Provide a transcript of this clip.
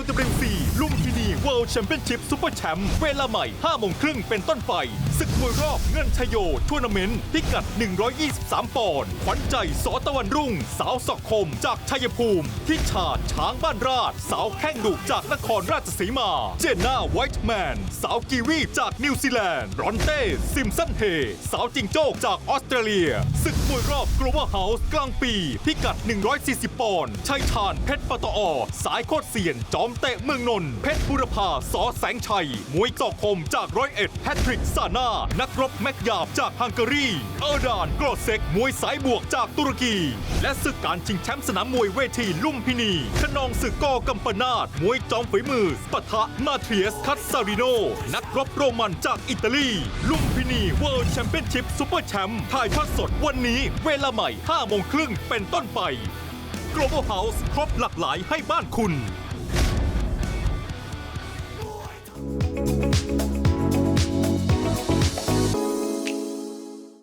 LWC ลุมพินี World Championship Super Champ เวลาใหม่5โมงครึ่งเป็นต้นไป ศึกมวยรอบเงินชโยทัวร์นาเมนต์พิกัด 123 ปอนด์ขวัญใจสอตะวันรุ่ง สาวสอกคมจากชัยภูมิ ทิชาช้างบ้านราช สาวแข้งดุจากนครราชสีมา เจนน่าไวท์แมน สาวกีวีจากนิวซีแลนด์รอนเต้ซิมสันเฮสาวจิงโจ้จากออสเตรเลีย ศึกมวยรอบ Global House กลางปี พิกัด 140 ปอนด์ชัยชาญเพชรปตอ สายโคตรเซียน จอมเตะเมืองนนท์เพชรบุรพาสอแสงชัยมวยจอกคมจากร้อยเอ็ดแฮตทริกซาน่านักรบแม็กยาบจากฮังการี เออร์ดานกรอเซกมวยสายบวกจากตุรกี และศึกการชิงแชมป์สนามมวยเวทีลุมพินีขนองศึกกอกัมปนาตมวยจอมฝีมือปะทะมาเทียสคัตซาริโน นักรบโรมันจากอิตาลี ลุมพินีเวิลด์แชมเปี้ยนชิพซูเปอร์แชมป์ถ่ายทอดสดวันนี้เวลาใหม่5โมงครึ่งเป็นต้นไป Global House ครบหลากหลายให้บ้านคุณ